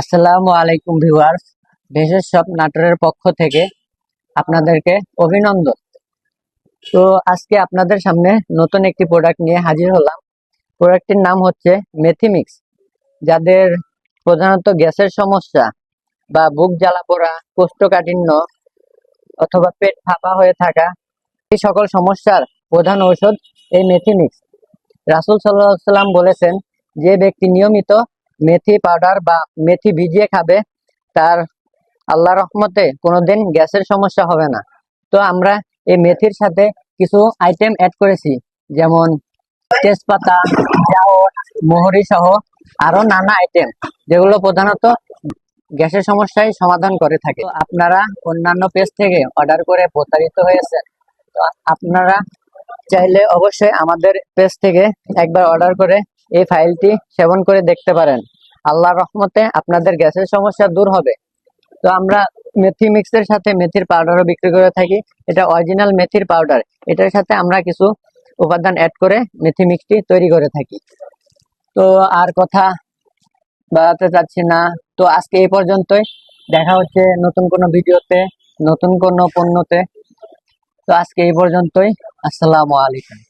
আসসালামু আলাইকুম ভিউয়ার্স। ভেষজ সব নাটোরের পক্ষ থেকে আপনাদেরকে অভিনন্দন। তো আজকে আপনাদের সামনে নতুন একটি প্রোডাক্ট নিয়ে হাজির হলাম। প্রোডাক্টটির নাম হচ্ছে মেথিমিক্স যাদের প্রধানত গ্যাসের সমস্যা বা বুক জ্বালা পোড়া, কোষ্ঠকাঠিন্য অথবা পেট ফাঁপা হয়ে থাকা এই সকল সমস্যার প্রধান ঔষধ এই মেথিমিক্স রাসুল সাল্লাহ সাল্লাম বলেছেন, যে ব্যক্তি নিয়মিত মেথি পাউডার বা মেথি ভিজিয়ে খাবে, তার আল্লাহ রহমতে কোনোদিন গ্যাসের সমস্যা হবে না। তো আমরা এই মেথির সাথে কিছু আইটেম অ্যাড করেছি, যেমন তেজপাতা মোহরি সহ আরও নানা আইটেম যেগুলো প্রধানত গ্যাসের সমস্যায় সমাধান করে থাকে। আপনারা অন্যান্য পেজ থেকে অর্ডার করে প্রতারিত হয়েছে আপনারা চাইলে অবশ্যই আমাদের পেজ থেকে একবার অর্ডার করে এই ফাইলটি সেবন করে দেখতে পারেন। আল্লাহর রহমতে আপনাদের গ্যাসের সমস্যা দূর হবে। তো আমরা মেথি মিক্সের সাথে মেথির পাউডারও বিক্রি করে থাকি। এটা অরিজিনাল মেথির পাউডার এটার সাথে আমরা কিছু উপাদান অ্যাড করে মেথি মিক্সটি তৈরি করে থাকি। তো আর কথা বাড়াতে চাচ্ছি না। তো আজকে এই পর্যন্তই। দেখা হচ্ছে নতুন কোনো ভিডিওতে, নতুন কোনো পণ্যতে। তো আজকে এই পর্যন্তই। আসসালামু আলাইকুম।